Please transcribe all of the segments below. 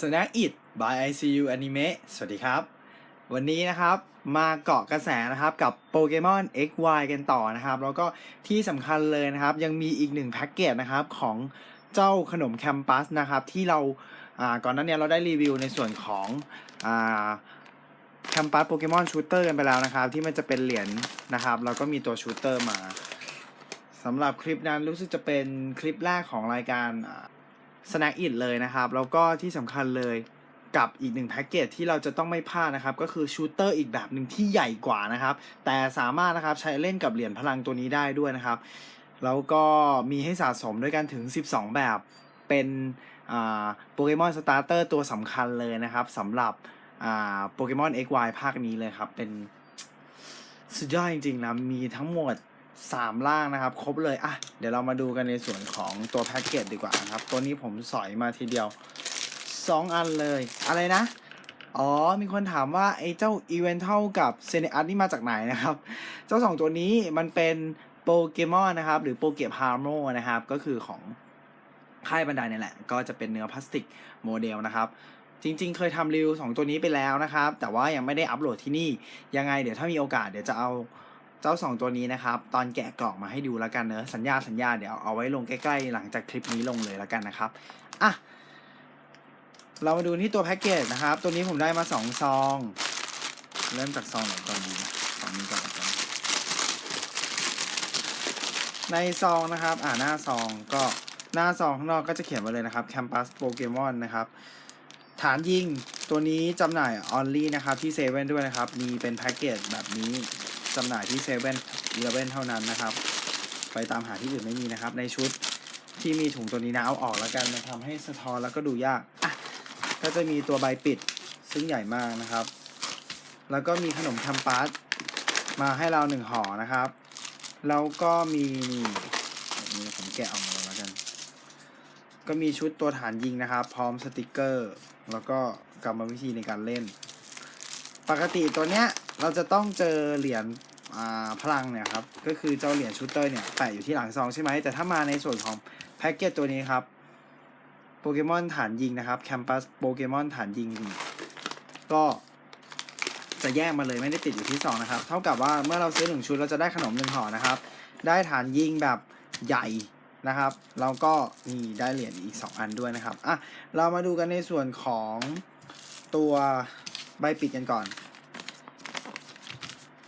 Snack It by ICU Anime สวัสดีครับ วันนี้นะครับมาเกาะกระแสนะครับกับโปเกมอน XY กันต่อนะครับ แล้วก็ที่สำคัญเลยนะครับ ยังมีอีกหนึ่งแพ็กเกจนะครับของเจ้าขนมแคมปัสนะครับ ที่เราอ่าก่อนหน้านี้เราได้รีวิวในส่วนของแคมปัสโปเกมอนชูเตอร์กันไปแล้วนะครับ ที่มันจะเป็นเหรียญนะครับ แล้วก็มีตัวชูเตอร์มาสำหรับคลิปนั้นรู้สึกจะเป็นคลิปแรกของรายการ Snack It เลยนะครับ แล้วก็ที่สำคัญเลยกับอีกหนึ่งแพ็กเกจที่เราจะต้องไม่พลาดนะครับ ก็คือชูเตอร์อีกแบบหนึ่งที่ใหญ่กว่านะครับ แต่สามารถนะครับใช้เล่นกับเหรียญพลังตัวนี้ได้ด้วยนะครับ แล้วก็มีให้สะสมด้วยกันถึง 12 แบบเป็นโปเกมอนสตาร์เตอร์ตัวสำคัญเลยนะครับสำหรับโปเกมอน XY ภาคนี้เลยครับ เป็นสุดยอดจริงๆนะ มีทั้งหมด 3 ล่างนะครับ ครบเลยอะเดี๋ยวเรามาดูกันในส่วนของตัวแพ็กเกจดีกว่านะครับ ตัวนี้ผมสอยมาทีเดียว 2 อันเลย อะไรนะ อ๋อ มีคนถามว่า ไอ้เจ้าอีเวนทัลกับเซเนอัสนี่มาจากไหนนะครับ เจ้าสองตัวนี้มันเป็นโปเกมอนนะครับ หรือโปเกพาร์โมนะครับ ก็คือของค่ายบันไดนี่แหละ ก็จะเป็นเนื้อพลาสติกโมเดลนะครับจริงๆ เคยทำรีวิวสองตัวนี้ไปแล้วนะครับ แต่ว่ายังไม่ได้อัปโหลดที่นี่ ยังไงเดี๋ยวถ้ามีโอกาสเดี๋ยวจะเอา เจ้าสองตัวนี้นะครับ ตอนแกะกล่องมาให้ดูแล้วกันเนอะสัญญาสัญญาเดี๋ยวเอาไว้ลงใกล้ๆ หลังจากคลิปนี้ลงเลยแล้วกันนะครับอะเรามาดูที่ตัวแพ็กเกจนะครับ ตัวนี้ผมได้มาสองซอง เริ่มจากซองไหนก่อนดีนะซองนี้ก่อนละกันในซองนะครับ อ่าหน้าซองก็หน้าซองข้างนอกก็จะเขียนไว้เลยนะครับ Campus Pokemon นะครับ ฐานยิงตัวนี้จำหน่ายออนลี่นะครับ ที่เซเว่นด้วยนะครับ มีเป็นแพ็กเกจแบบนี้ จำหน่ายที่เซเว่นอีเลเว่นเท่านั้นนะครับ ไปตามหาที่อื่นไม่มีนะครับ ในชุดที่มีถุงตัวนี้นะเอาออกแล้วกันมันทำให้สะท้อนแล้วก็ดูยากอะก็จะมีตัวใบปิดซึ่งใหญ่มากนะครับ แล้วก็มีขนมแคมปัสมาให้เราหนึ่งห่อนะครับ แล้วก็มีนี่ผมแกะออกมาแล้วกัน ก็มีชุดตัวฐานยิงนะครับ พร้อมสติกเกอร์ แล้วก็กรรมวิธีในการเล่น ปกติตัวเนี้ย เราจะต้องเจอเหรียญพลังเนี่ยครับ ก็คือเจ้าเหรียญชูเตอร์เนี่ยแปะอยู่ที่หลังซองใช่ไหม แต่ถ้ามาในส่วนของแพ็กเกจตัวนี้ครับ โปเกมอนฐานยิงนะครับ แคมปัสโปเกมอนฐานยิง ก็จะแยกมาเลยไม่ได้ติดอยู่ที่ซองนะครับ เท่ากับว่าเมื่อเราซื้อหนึ่งชุดเราจะได้ขนมหนึ่งห่อนะครับ ได้ฐานยิงแบบใหญ่นะครับแล้วก็นี่ได้เหรียญอีก 2 อันด้วยนะครับอะเรามาดูกันในส่วนของตัวใบปิดกันก่อน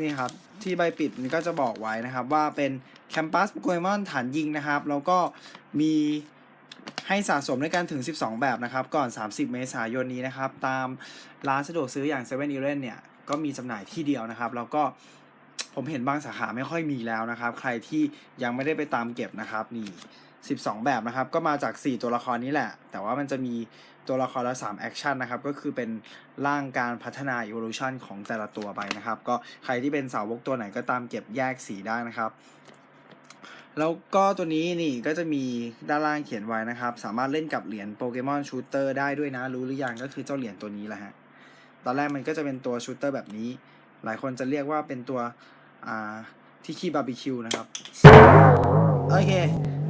นี่ครับที่ใบปิดมันก็จะบอกไว้นะครับ ว่าเป็นแคมปัสโปเกมอนฐานยิงนะครับ แล้วก็มีให้สะสมด้วยกันถึง 12 แบบนะครับ ก่อน 30 เมษายนนี้นะครับ ตามร้านสะดวกซื้ออย่าง7 e เ e ่ e อเนี่ยก็มีจำหน่ายที่เดียวนะครับ แล้วก็ผมเห็นบางสาขาไม่ค่อยมีแล้วนะครับ ใครที่ยังไม่ได้ไปตามเก็บนะครับนี่ 12 แบบนะครับ ก็มาจาก 4 ตัวละครนี้แหละ แต่ว่ามันจะมีตัวละครละ3แอคชั่นนะครับ ก็คือเป็นร่างการพัฒนา evolution ของแต่ละตัวไปนะครับ ก็ใครที่เป็นสาวกตัวไหนก็ตามเก็บแยกสีได้นะครับ แล้วก็ตัวนี้นี่ก็จะมีด้านล่างเขียนไว้นะครับ สามารถเล่นกับเหรียญโปเกมอนชูเตอร์ได้ด้วยนะ รู้หรือยังก็คือเจ้าเหรียญตัวนี้แหละฮะ ตอนแรกมันก็จะเป็นตัวชูเตอร์แบบนี้ หลายคนจะเรียกว่าเป็นตัวที่คีบาร์บีคิวนะครับ โอเค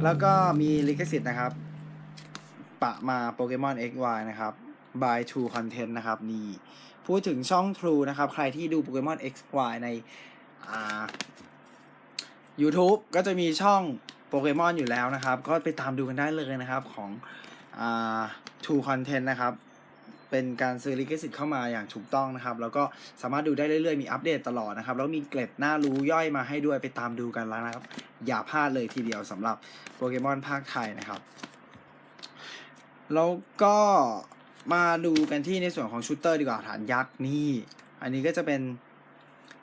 แล้วก็มีลิขสิทธิ์นะครับ ปะมาโปเกมอน XY นะครับ by True Content นะครับนี่พูดถึงช่อง True นะครับ ใครที่ดูโปเกมอน XY ในอ่า YouTube ก็จะมีช่องโปเกมอนอยู่แล้วนะครับ ก็ไปตามดูกันได้เลยนะครับของอ่า True Content นะครับเป็นการซื้อลิขสิทธิ์เข้ามาอย่างถูกต้องนะครับ แล้วก็สามารถดูได้เรื่อยๆ มีอัปเดตตลอดนะครับ แล้วมีเกร็ดน่ารู้ย่อยมาให้ด้วยไปตามดูกันแล้วนะครับ อย่าพลาดเลยทีเดียวสำหรับโปเกมอนภาคไทยนะครับ แล้วก็มาดูกันที่ในส่วนของชูเตอร์ดีกว่าฐานยักษ์นี่ อันนี้ก็จะเป็น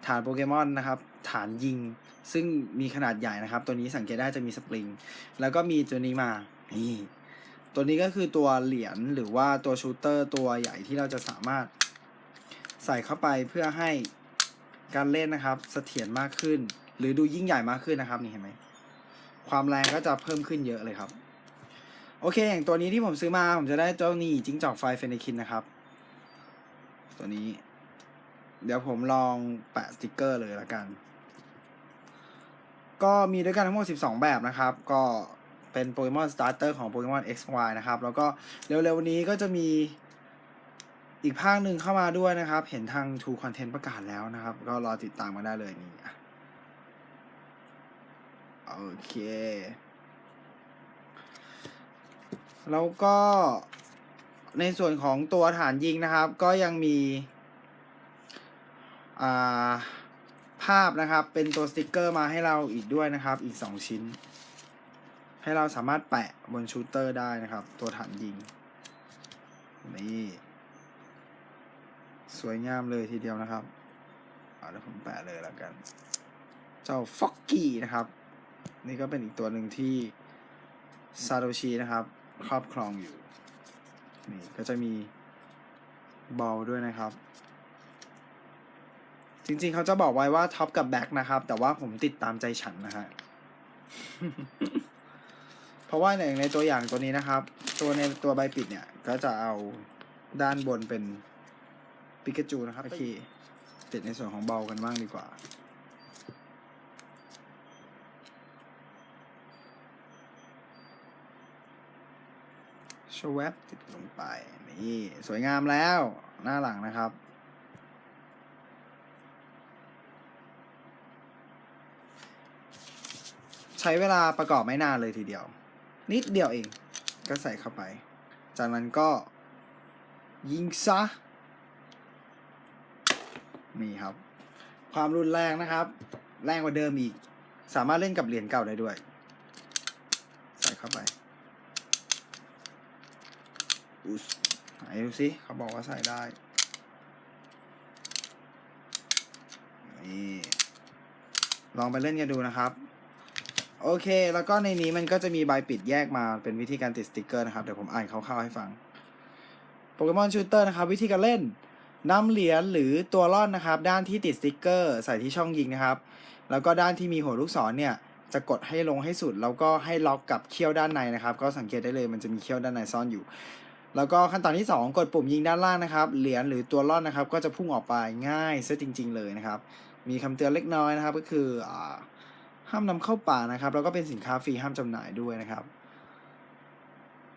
ฐานโปเกมอนนะครับ ฐานยิงซึ่งมีขนาดใหญ่นะครับ ตัวนี้สังเกตได้จะมีสปริง แล้วก็มีตัวนี้มา นี่ ตัวนี้ก็คือตัวเหรียญหรือว่าตัวชูเตอร์ตัวใหญ่ที่เราจะสามารถใส่เข้าไปเพื่อให้การเล่นนะครับเสถียรมากขึ้น หรือดูยิ่งใหญ่มากขึ้นนะครับนี่เห็นไหมความแรงก็จะเพิ่มขึ้นเยอะเลยครับ โอเค อย่างตัวนี้ที่ผมซื้อมาผมจะได้เจ้านี่จิ้งจอกไฟเฟนิคินนะครับ ตัวนี้ เดี๋ยวผมลองแปะสติกเกอร์เลยละกัน ก็มีด้วยกันทั้งหมด 12 แบบนะครับ ก็เป็นโปเกมอนสตาร์เตอร์ของโปเกมอน XY นะครับ แล้วก็เร็วๆนี้ก็จะมีอีกภาคหนึ่งเข้ามาด้วยนะครับ เห็นทาง True Content ประกาศแล้วนะครับ ก็รอติดตามมาได้เลยนี่ โอเค แล้วก็ในส่วนของตัวฐานยิงนะครับ ก็ยังมีาภาพนะครับ เป็นตัวสติกเกอร์มาให้เราอีกด้วยนะครับ อีก 2 ชิ้น ให้เราสามารถแปะบนชูเตอร์ได้นะครับ ตัวฐานยิง นี่ สวยงามเลยทีเดียวนะครับ เอาเดี๋ยวผมแปะเลยแล้วกัน เจ้าฟ็อกกี้นะครับ นี่ก็เป็นอีกตัวหนึ่งที่ซาโตชินะครับ ครอบครองอยู่ นี่ก็จะมีบอลด้วยนะครับ จริงๆเขาจะบอกไว้ว่าท็อปกับแบ็กนะครับ แต่ว่าผมติดตามใจฉันนะฮะเพราะว่าในในตัวอย่างตัวนี้นะครับ ตัวในตัวใบปิดเนี่ย ก็จะเอาด้านบนเป็นปิกาจูนะครับโอเคติดในส่วนของเบากันบ้างดีกว่า ชวบติดลงไป นี่สวยงามแล้ว หน้าหลังนะครับ ใช้เวลาประกอบไม่นานเลยทีเดียว นิดเดียวเอง ก็ใส่เข้าไป จากนั้นก็ยิงซะ นี่ครับ ความรุนแรงนะครับ แรงกว่าเดิมอีก สามารถเล่นกับเหรียญเก่าได้ด้วย ใส่เข้าไป อุ๊ยไหนดูสิเขาบอกว่าใส่ได้ นี่ ลองไปเล่นกันดูนะครับ โอเค แล้วก็ในนี้มันก็จะมีใบปิดแยกมาเป็นวิธีการติดสติกเกอร์นะครับ เดี๋ยวผมอ่านคร่าวๆให้ฟัง โปเกมอนชูเตอร์นะครับ วิธีการเล่นนำเหรียญหรือตัวร่อนนะครับ ด้านที่ติดสติกเกอร์ใส่ที่ช่องยิงนะครับ แล้วก็ด้านที่มีหัวลูกศรเนี่ยจะกดให้ลงให้สุด แล้วก็ให้ล็อกกับเขี้ยวด้านในนะครับ ก็สังเกตได้เลยมันจะมีเขี้ยวด้านในซ่อนอยู่ แล้วก็ขั้นตอนที่ 2 กดปุ่มยิงด้านล่างนะครับ เหรียญหรือตัวร่อนนะครับ ก็จะพุ่งออกไปง่ายซะจริง ๆ เลยนะครับ มีคำเตือนเล็กน้อยนะครับ ก็คืออห้ามนำเข้าป่านะครับ แล้วก็เป็นสินค้าฟรีห้ามจำหน่ายด้วยนะครับ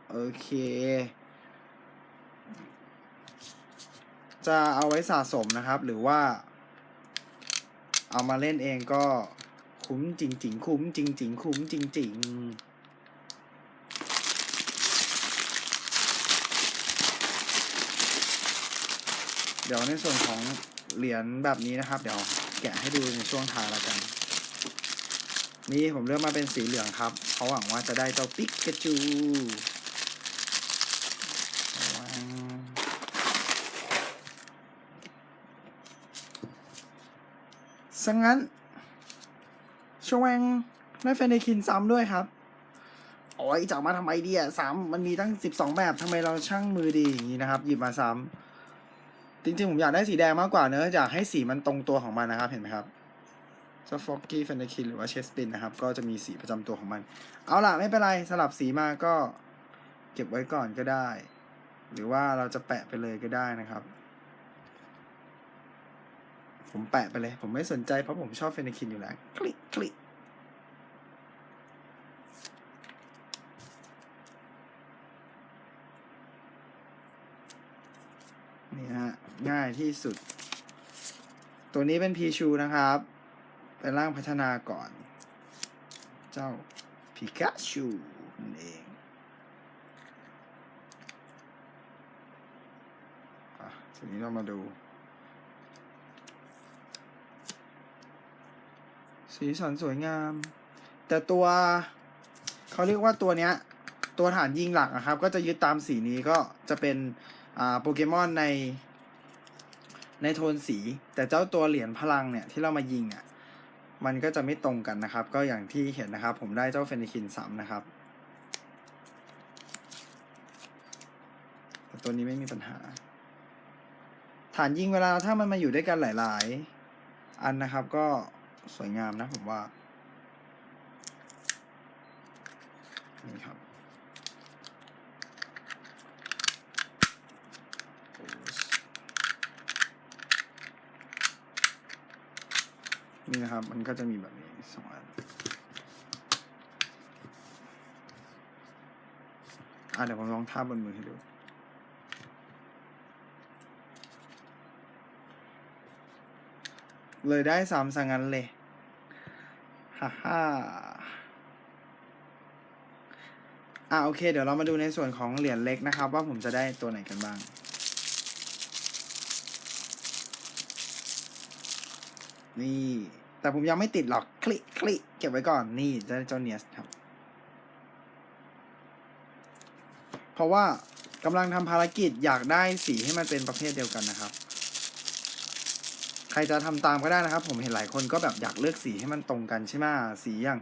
โอเค จะเอาไว้สะสมนะครับ หรือว่า เอามาเล่นเองก็คุ้มจริง ๆ คุ้มจริง ๆ คุ้มจริง ๆ เดี๋ยวในส่วนของเหรียญแบบนี้นะครับ เดี๋ยวแกะให้ดูในช่วงท้ายแล้วกัน นี่ผมเลือกมาเป็นสีเหลืองครับเพราหวังว่าจะได้เจ้าปิกาจูวางสังงั้นชวงได้เฟนเนคินซ้ำด้วยครับโอ้ยจะเอามาทำไมดีอะสามมันมีตั้งสิบสองแบบทำไมเราช่างมือดีอย่างนี้นะครับ หยิบมาซ้ำ จริงๆ ผมอยากได้สีแดงมากกว่าเนอะอยากให้สีมันตรงตัวของมันนะครับ เห็นไหมครับเจ้าฟอกกี้เฟนเดคินหรือว่าเชสตินนะครับ ก็จะมีสีประจำตัวของมัน เอาล่ะ ไม่เป็นไรสลับสีมาก็เก็บไว้ก่อนก็ได้ หรือว่าเราจะแปะไปเลยก็ได้นะครับ ผมแปะไปเลย ผมไม่สนใจเพราะผมชอบเฟนเดคินอยู่แล้ว คลิกคลิก นี่ฮะ ง่ายที่สุด ตัวนี้เป็นพีชูนะครับ เป็นร่างพัฒนาก่อน เจ้าพิกาชูนั่นเองอะทีนี้เรามาดู สีสันสวยงาม แต่ตัวเขาเรียกว่าตัวเนี้ย ตัวฐานยิงหลักนะครับ ก็จะยึดตามสีนี้ก็จะเป็นอ่าโปเกมอนใน ในโทนสี แต่เจ้าตัวเหรียญพลังเนี่ยที่เรามายิงอะมันก็จะไม่ตรงกันนะครับ ก็อย่างที่เห็นนะครับ ผมได้เจ้าเฟนิคินซ้ำนะครับแต่ตัวนี้ไม่มีปัญหา ฐานยิงเวลาถ้ามันมาอยู่ด้วยกันหลาย ๆ อันนะครับก็สวยงามนะผมว่า นี่ครับ นี่นะครับ มันก็จะมีแบบนี้สองอันอะเดี๋ยวผมลองท่าบนมือให้ดูเลยได้สามสังงันเลย ฮ่าฮ่าอะโอเค เดี๋ยวเรามาดูในส่วนของเหรียญเล็กนะครับ ว่าผมจะได้ตัวไหนกันบ้าง นี่ แต่ผมยังไม่ติดหรอก คลิกคลิกเก็บไว้ก่อนนี่จะได้เจ้าเนียสครับ เพราะว่ากำลังทำภารกิจอยากได้สีให้มันเป็นประเภทเดียวกันนะครับ ใครจะทำตามก็ได้นะครับ ผมเห็นหลายคนก็แบบอยากเลือกสีให้มันตรงกันใช่ไหมสีอย่าง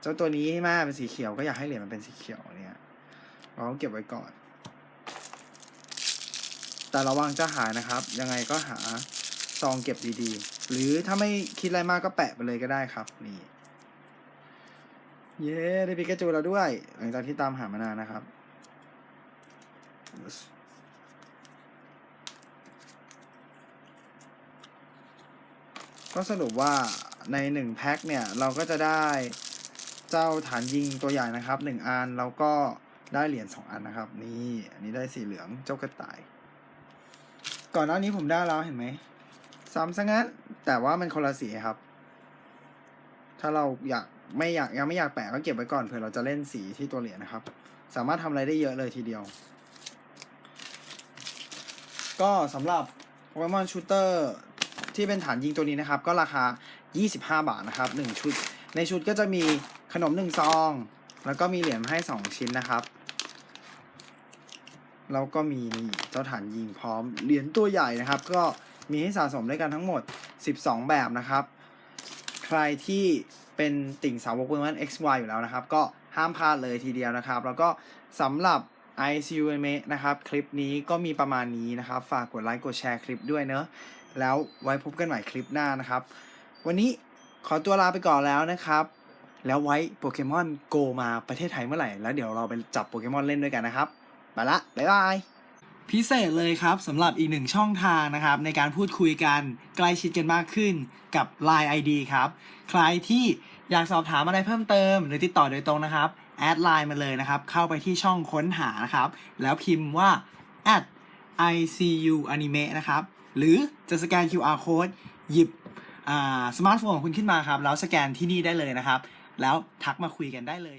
เจ้าตัวนี้ให้มเป็นสีเขียวก็อยากให้เหรียญมันเป็นสีเขียวเนี่ยเราเก็บไว้ก่อน แต่ระวังจะหายนะครับ ยังไงก็หาซองเก็บดีๆ หรือถ้าไม่คิดอะไรมากก็แปะไปเลยก็ได้ครับ นี่ เย้ได้ปิกาจูแล้วด้วย หลังจากที่ตามหามานานนะครับ ก็สรุปว่าในหนึ่งแพ็คเนี่ย เราก็จะได้เจ้าฐานยิงตัวใหญ่นะครับหนึ่งอันแล้วก็ได้เหรียญสองอันนะครับ นี่อันนี้ได้สีเหลืองเจ้ากระต่าย ก่อนหน้านี้ผมได้แล้วเห็นไหมซ้ำซะงั้น แต่ว่ามันคนละสีครับ ถ้าเราอยากไม่อยากยังไม่อยากแปะก็เก็บไว้ก่อนเผื่อเราจะเล่นสีที่ตัวเหรียญนะครับ สามารถทำอะไรได้เยอะเลยทีเดียว ก็สำหรับโปเกมอนชูเตอร์ที่เป็นฐานยิงตัวนี้นะครับ ก็ราคา 25 บาทนะครับ 1 ชุด ในชุดก็จะมีขนม 1 ซอง แล้วก็มีเหรียญให้ 2 ชิ้นนะครับแล้วก็มีนี่เจ้าฐานยิงพร้อมเหรียญตัวใหญ่นะครับ ก็มีให้สะสมด้วยกันทั้งหมด 12 แบบนะครับ ใครที่เป็นติ่งสาวกโปเกมอน XY อยู่แล้วนะครับ ก็ห้ามพลาดเลยทีเดียวนะครับ แล้วก็สำหรับ ICU Anime นะครับ คลิปนี้ก็มีประมาณนี้นะครับ ฝากกดไลค์กดแชร์คลิปด้วยเนอะแล้วไว้พบกันใหม่คลิปหน้านะครับ วันนี้ขอตัวลาไปก่อนแล้วนะครับ แล้วไว้โปเกมอนโกมาประเทศไทยเมื่อไหร่ แล้วเดี๋ยวเราไปจับโปเกมอนเล่นด้วยกันนะครับ ไปละ บ๊ายบาย พิเศษเลยครับสำหรับอีกหนึ่งช่องทางนะครับ ในการพูดคุยกันใกล้ชิดกันมากขึ้นกับ Line ID ครับ ใครที่อยากสอบถามอะไรเพิ่มเติม หรือติดต่อโดยตรงนะครับแอดไลน์มาเลยนะครับ เข้าไปที่ช่องค้นหานะครับ แล้วพิมพ์ว่า at icu anime นะครับ หรือจะสแกน QR code หยิบสมาร์ทโฟนของคุณขึ้นมาครับ แล้วสแกนที่นี่ได้เลยนะครับ แล้วทักมาคุยกันได้เลย